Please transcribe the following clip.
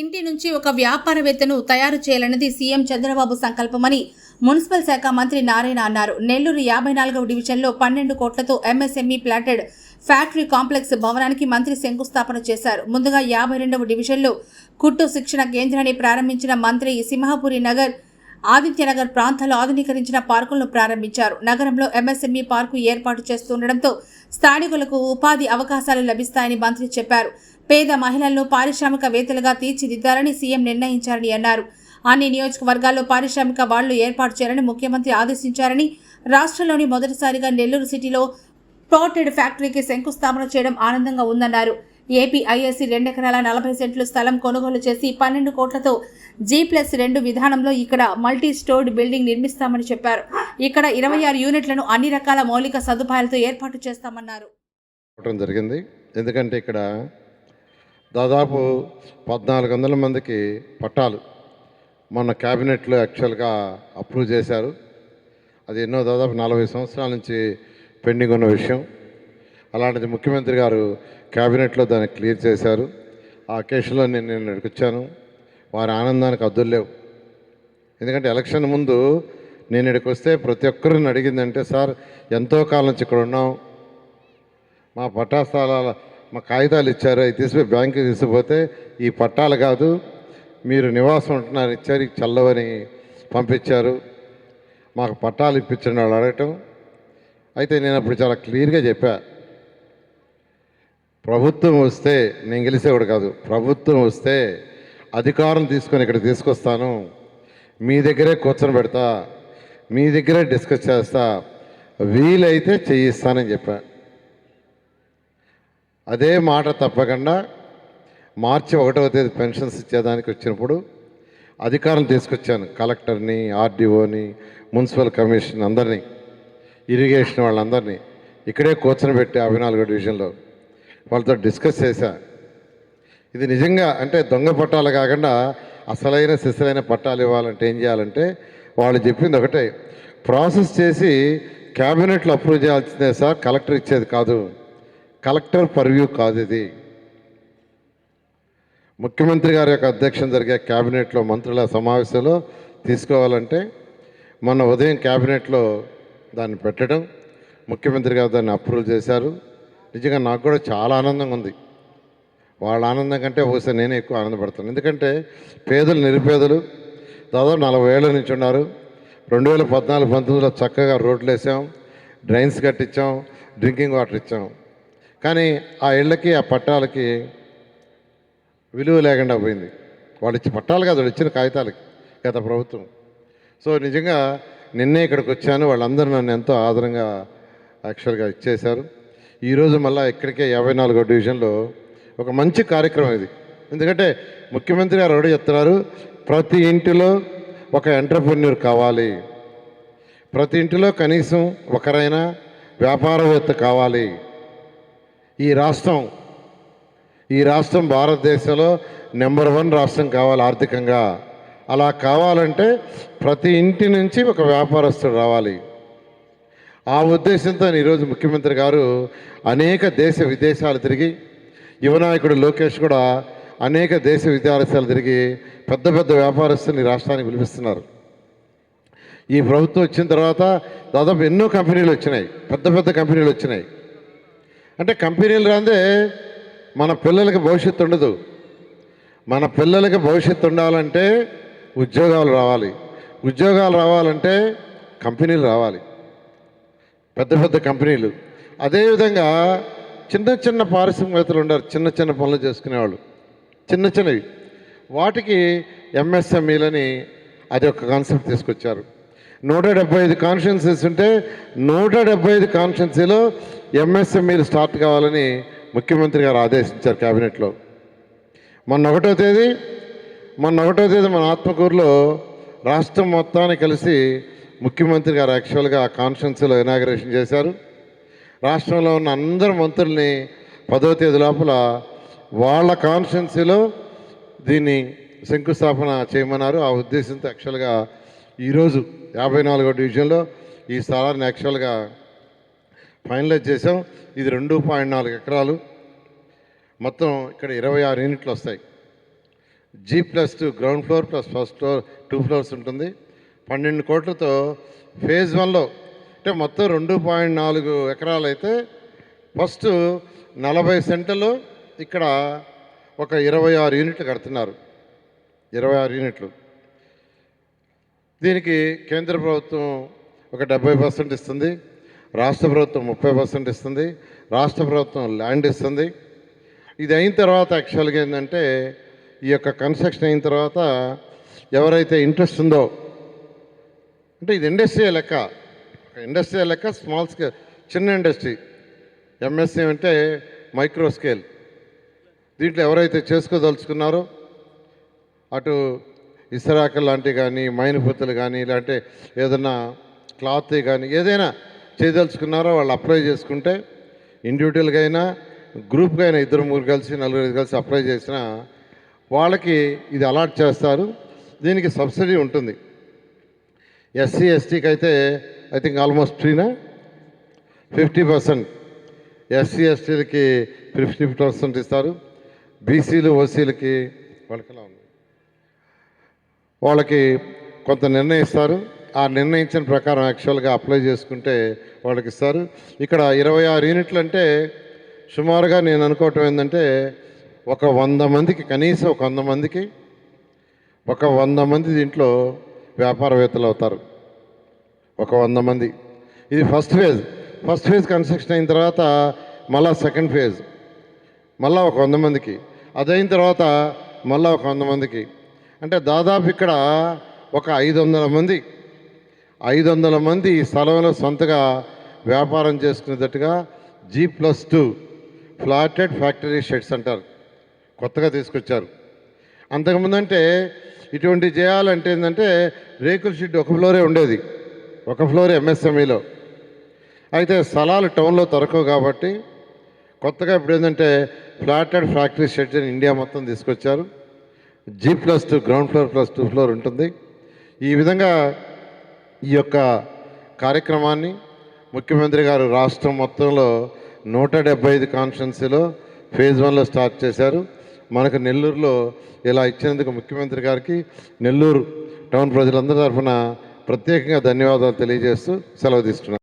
ఇంటి నుంచి ఒక వ్యాపారవేత్తను తయారు చేయాలన్నది సీఎం చంద్రబాబు సంకల్పమని మున్సిపల్ శాఖ మంత్రి నారాయణ అన్నారు. నెల్లూరు యాభై నాలుగవ డివిజన్లో పన్నెండు కోట్లతో ఎంఎస్ఎంఈ ప్లాటెడ్ ఫ్యాక్టరీ కాంప్లెక్స్ భవనానికి మంత్రి శంకుస్థాపన చేశారు. ముందుగా యాభై రెండవ డివిజన్లో కుట్టు శిక్షణ కేంద్రాన్ని ప్రారంభించిన మంత్రి సింహపురి నగర్ ఆదిత్యనగర్ ప్రాంతాల్లో ఆధునీకరించిన పార్కులను ప్రారంభించారు. నగరంలో ఎంఎస్ఎంఈ పార్కు ఏర్పాటు చేస్తుండటంతో స్థానికులకు ఉపాధి అవకాశాలు లభిస్తాయని మంత్రి చెప్పారు. పేద మహిళలను పారిశ్రామికవేత్తలుగా తీర్చిదిద్దాలని సీఎం నిర్ణయించారని అన్నారు. అన్ని నియోజకవర్గాల్లో పారిశ్రామిక వాళ్ళు ఏర్పాటు చేయాలని ముఖ్యమంత్రి ఆదేశించారని రాష్ట్రంలోని మొదటిసారిగా నెల్లూరు సిటీలో ప్లాటెడ్ ఫ్యాక్టరీకి శంకుస్థాపన చేయడం ఆనందంగా ఉందన్నారు. ఏపీ ఐఎస్సీ రెండెకరాల నలభై సెంట్లు స్థలం కొనుగోలు చేసి పన్నెండు కోట్లతో జీ ప్లస్ రెండు విధానంలో ఇక్కడ మల్టీ స్టోర్డ్ బిల్డింగ్ నిర్మిస్తామని చెప్పారు. ఇక్కడ ఇరవై ఆరు యూనిట్లను అన్ని రకాల మౌలిక సదుపాయాలతో ఏర్పాటు చేస్తామన్నారు. జరిగింది. ఎందుకంటే ఇక్కడ దాదాపు పద్నాలుగు వందల మందికి పట్టాలు మొన్న క్యాబినెట్లో యాక్చువల్గా అప్రూవ్ చేశారు. అది ఎన్నో దాదాపు నలభై సంవత్సరాల నుంచి పెండింగ్ ఉన్న విషయం. అలాంటిది ముఖ్యమంత్రి గారు క్యాబినెట్లో దాన్ని క్లియర్ చేశారు. ఆ కేసులో నేను నేను వచ్చాను. వారి ఆనందానికి అద్దుర్లేవు ఎందుకంటే ఎలక్షన్ ముందు నేను ఇక్కడికి వస్తే ప్రతి ఒక్కరిని అడిగిందంటే సార్ ఎంతో కాలం నుంచి ఇక్కడ ఉన్నాం. మా పట్టా స్థలాల మా కాగితాలు ఇచ్చారు అవి తీసుకుపోయి బ్యాంకుకి తీసుకుపోతే ఈ పట్టాలు కాదు మీరు నివాసం ఉంటున్నారు ఇచ్చారు చల్లవని పంపించారు. మాకు పట్టాలు ఇప్పించండి వాళ్ళు అడగటం. అయితే నేను అప్పుడు చాలా క్లియర్గా చెప్పా ప్రభుత్వం వస్తే నేను గెలిచేవాడు కాదు ప్రభుత్వం వస్తే అధికారం తీసుకొని ఇక్కడ తీసుకొస్తాను మీ దగ్గరే కూర్చొని పెడతా మీ దగ్గరే డిస్కస్ చేస్తా వీలైతే చేయిస్తానని చెప్పా. అదే మాట తప్పకుండా మార్చి ఒకటవ తేదీ పెన్షన్స్ ఇచ్చేదానికి వచ్చినప్పుడు అధికారం తీసుకొచ్చాను. కలెక్టర్ని ఆర్డీఓని మున్సిపల్ కమిషన్ అందరినీ ఇరిగేషన్ వాళ్ళందరినీ. ఇక్కడే కూర్చొని పెట్టి యాభై నాలుగో డివిజన్లో వాళ్ళతో డిస్కస్ చేశా. ఇది నిజంగా అంటే దొంగ పట్టాలు కాకుండా అసలైన సిసలైన పట్టాలు ఇవ్వాలంటే ఏం చేయాలంటే వాళ్ళు చెప్పింది ఒకటే. ప్రాసెస్ చేసి క్యాబినెట్లో అప్రూవ్ చేయాల్సిందే సార్ కలెక్టర్ ఇచ్చేది కాదు. కలెక్టర్ పర్వ్యూ కాదు ఇది ముఖ్యమంత్రి గారి యొక్క అధ్యక్షం జరిగే క్యాబినెట్లో మంత్రుల సమావేశంలో తీసుకోవాలంటే మొన్న ఉదయం క్యాబినెట్లో దాన్ని పెట్టడం ముఖ్యమంత్రి గారు దాన్ని అప్రూవ్ చేశారు. నిజంగా నాకు కూడా చాలా ఆనందంగా ఉంది. వాళ్ళ ఆనందం కంటే బహుశా నేనే ఎక్కువ ఆనందపడతాను ఎందుకంటే పేదలు నిరుపేదలు దాదాపు నలభై ఏళ్ళ నుంచి ఉన్నారు. రెండు వేల పద్నాలుగు పంతొమ్మిదిలో చక్కగా రోడ్లు వేసాం డ్రైన్స్ కట్టించాం డ్రింకింగ్ వాటర్ ఇచ్చాం. కానీ ఆ ఇళ్ళకి ఆ పట్టాలకి విలువ లేకుండా పోయింది. వాళ్ళు ఇచ్చి పట్టాలు కాదు వాళ్ళు ఇచ్చిన కాగితాలకి గత ప్రభుత్వం. సో నిజంగా నిన్నే ఇక్కడికి వచ్చాను వాళ్ళందరూ నన్ను ఎంతో ఆదరంగా యాక్చువల్గా ఇచ్చేశారు. ఈరోజు మళ్ళీ ఇక్కడికే యాభై నాలుగో డివిజన్లో ఒక మంచి కార్యక్రమం ఇది. ఎందుకంటే ముఖ్యమంత్రి గారు ఒకటి చెప్తున్నారు ప్రతి ఇంటిలో ఒక ఎంటర్ప్రెన్యూర్ కావాలి. ప్రతి ఇంటిలో కనీసం ఒకరైనా వ్యాపారవేత్త కావాలి. ఈ రాష్ట్రం ఈ రాష్ట్రం భారతదేశంలో నెంబర్ వన్ రాష్ట్రం కావాలి ఆర్థికంగా. అలా కావాలంటే ప్రతి ఇంటి నుంచి ఒక వ్యాపారస్తుడు రావాలి. ఆ ఉద్దేశంతో ఈరోజు ముఖ్యమంత్రి గారు అనేక దేశ విదేశాలు తిరిగి యువనాయకుడు లోకేష్ కూడా అనేక దేశ విదేశాలు తిరిగి పెద్ద పెద్ద వ్యాపారస్తుల్ని రాష్ట్రానికి పిలిపిస్తున్నారు. ఈ ప్రభుత్వం వచ్చిన తర్వాత దాదాపు ఎన్నో కంపెనీలు వచ్చినాయి పెద్ద పెద్ద కంపెనీలు వచ్చినాయి. అంటే కంపెనీలు రాందే మన పిల్లలకి భవిష్యత్తు ఉండదు. మన పిల్లలకి భవిష్యత్తు ఉండాలంటే ఉద్యోగాలు రావాలి. ఉద్యోగాలు రావాలంటే కంపెనీలు రావాలి. పెద్ద పెద్ద కంపెనీలు. అదేవిధంగా చిన్న చిన్న పారిశ్రామికవేత్తలు ఉన్నారు చిన్న చిన్న పనులు చేసుకునేవాళ్ళు. చిన్న చిన్నవి. వాటికి ఎంఎస్ఎంఈలని అది ఒక కాన్సెప్ట్ తీసుకొచ్చారు. నూట డెబ్బై ఐదు కాన్స్టిట్యున్సీస్ ఉంటే నూట డెబ్బై ఐదు కాన్స్టిట్యున్సీలో ఎంఎస్ఎంఈలు స్టార్ట్ కావాలని ముఖ్యమంత్రి గారు ఆదేశించారు క్యాబినెట్లో. మొన్న ఒకటో తేదీ మొన్న ఒకటో తేదీ మన ఆత్మకూరులో రాష్ట్రం మొత్తాన్ని కలిసి ముఖ్యమంత్రి గారు యాక్చువల్గా కాన్స్టిట్యున్సీలో ఇనాగరేషన్ చేశారు. రాష్ట్రంలో ఉన్న అందరు మంత్రుల్ని పదో తేదీ లోపల వాళ్ళ కాన్స్టిట్యున్సీలో దీన్ని శంకుస్థాపన చేయమన్నారు. ఆ ఉద్దేశంతో యాక్చువల్గా ఈరోజు యాభై నాలుగో డివిజన్లో ఈ స్థలాన్ని యాక్చువల్గా ఫైనలైజ్ చేసాం ఇది రెండు పాయింట్ నాలుగు ఎకరాలు. మొత్తం ఇక్కడ ఇరవై ఆరు యూనిట్లు వస్తాయి. G plus two ground floor plus first floor two floors ఉంటుంది. పన్నెండు కోట్లతో ఫేజ్ వన్లో అంటే మొత్తం రెండు పాయింట్ నాలుగు ఎకరాలు అయితే ఫస్ట్ నలభై సెంటర్లు ఇక్కడ ఒక ఇరవై ఆరు యూనిట్లు కడుతున్నారు. ఇరవై ఆరు యూనిట్లు. దీనికి కేంద్ర ప్రభుత్వం ఒక డెబ్బై పర్సెంట్ ఇస్తుంది రాష్ట్ర ప్రభుత్వం ముప్పై పర్సెంట్ ఇస్తుంది రాష్ట్ర ప్రభుత్వం ల్యాండ్ ఇస్తుంది. ఇది అయిన తర్వాత యాక్చువల్గా ఏంటంటే ఈ యొక్క కన్స్ట్రక్షన్ అయిన తర్వాత ఎవరైతే ఇంట్రెస్ట్ ఉందో అంటే ఇది ఇండస్ట్రీ లెక్క ఒక ఇండస్ట్రీ లెక్క స్మాల్ స్కేల్ చిన్న ఇండస్ట్రీ ఎంఎస్సీ అంటే మైక్రో స్కేల్. దీంట్లో ఎవరైతే చేసుకోదలుచుకున్నారో అటు ఇసరాకలు లాంటివి కానీ మైనపుత్తులు కానీ ఇలాంటి ఏదైనా క్లాత్ కానీ ఏదైనా చేయదలుచుకున్నారో వాళ్ళు అప్లై చేసుకుంటే ఇండివిజువల్గా అయినా గ్రూప్గా అయినా ఇద్దరు ముగ్గురు కలిసి నలుగురు కలిసి అప్లై చేసినా వాళ్ళకి ఇది అలాట్ చేస్తారు. దీనికి సబ్సిడీ ఉంటుంది. ఎస్సీ ఎస్టీకి అయితే ఐ థింక్ ఆల్మోస్ట్ ఫ్రీనా ఫిఫ్టీ పర్సెంట్ ఎస్సీ ఎస్టీలకి ఫిఫ్టీ పర్సెంట్ ఇస్తారు. బీసీలు ఓసీలకి వాళ్ళకి ఎలా ఉంది వాళ్ళకి కొంత నిర్ణయిస్తారు ఆ నిర్ణయించిన ప్రకారం యాక్చువల్గా అప్లై చేసుకుంటే వాళ్ళకి ఇస్తారు. ఇక్కడ ఇరవై ఆరు యూనిట్లు అంటే సుమారుగా నేను అనుకోవటం ఏంటంటే ఒక వంద మందికి కనీసం ఒక వంద మందికి ఒక వంద మంది దీంట్లో వ్యాపారవేత్తలు అవుతారు. ఒక వంద మంది. ఇది first phase. First phase construction అయిన తర్వాత మళ్ళా సెకండ్ ఫేజ్. మళ్ళా ఒక వంద మందికి. అదైన తర్వాత మళ్ళా ఒక వంద మందికి. అంటే దాదాపు ఇక్కడ ఒక ఐదు వందల మంది ఐదు వందల మంది ఈ స్థలంలో సొంతగా వ్యాపారం చేసుకునేటట్టుగా G plus two flatted factory sheds అంటారు. కొత్తగా తీసుకొచ్చారు. అంతకుముందు అంటే ఇటువంటి చేయాలంటే ఏంటంటే రేకుల షెడ్ ఒక ఫ్లోరే ఉండేది. ఒక ఫ్లోర్ ఎంఎస్ఎంఈలో అయితే స్థలాలు టౌన్లో దొరకవు కాబట్టి కొత్తగా ఇప్పుడు ఏంటంటే ఫ్లాటెడ్ ఫ్యాక్టరీ షెడ్స్ అని ఇండియా మొత్తం తీసుకొచ్చారు. G plus two ground floor plus two floor ఉంటుంది. ఈ విధంగా ఈ యొక్క కార్యక్రమాన్ని ముఖ్యమంత్రి గారు రాష్ట్రం మొత్తంలో నూట డెబ్బై ఐదు కాన్స్టిట్యున్సీలో ఫేజ్ వన్లో స్టార్ట్ చేశారు. మనకు నెల్లూరులో ఇలా ఇచ్చినందుకు ముఖ్యమంత్రి గారికి నెల్లూరు టౌన్ ప్రజలందరి తరఫున ప్రత్యేకంగా ధన్యవాదాలు తెలియజేస్తూ సెలవు తీసుకున్నాను.